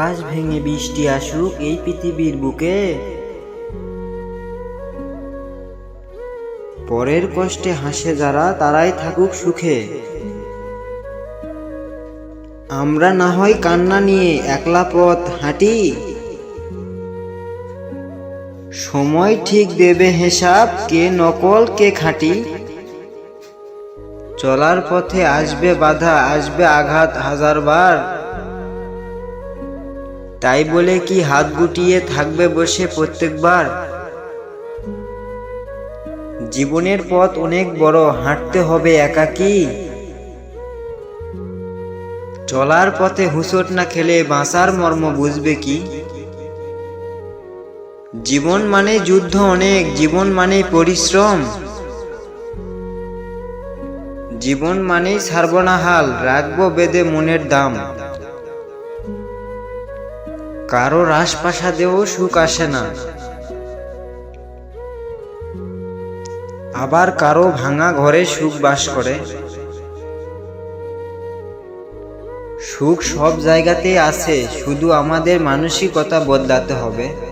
আকাশ ভেঙে বৃষ্টি আসুক এই পৃথিবীর বুকে। পরের কষ্টে হাসে যারা, তারাই থাকুক সুখে। আমরা না হয় কান্না নিয়ে একলা পথ হাঁটি। সময় ঠিক দেবে হিসাব, কে নকল, কে খাঁটি। চলার পথে আসবে বাধা, আসবে আঘাত হাজারবার। তাই বলে কি হাত গুটিয়ে থাকবে বসে প্রত্যেকবার? জীবনের পথ অনেক বড়, হাঁটতে হবে একাকী। চলার পথে হুঁচট না খেলে বাঁচার মর্ম বুঝবে কি? জীবন মানে যুদ্ধ অনেক, জীবন মানে পরিশ্রম। জীবন মানেই ছাড়ব না হাল রাখব বেদে মনের দাম। কারও রাজপ্রাসাদেও সুখ আসে না। আবার কারও ভাঙা ঘরে সুখ বাস করে। সুখ সব জায়গাতেই আছে, শুধু আমাদের মানসিকতা বদলাতে হবে।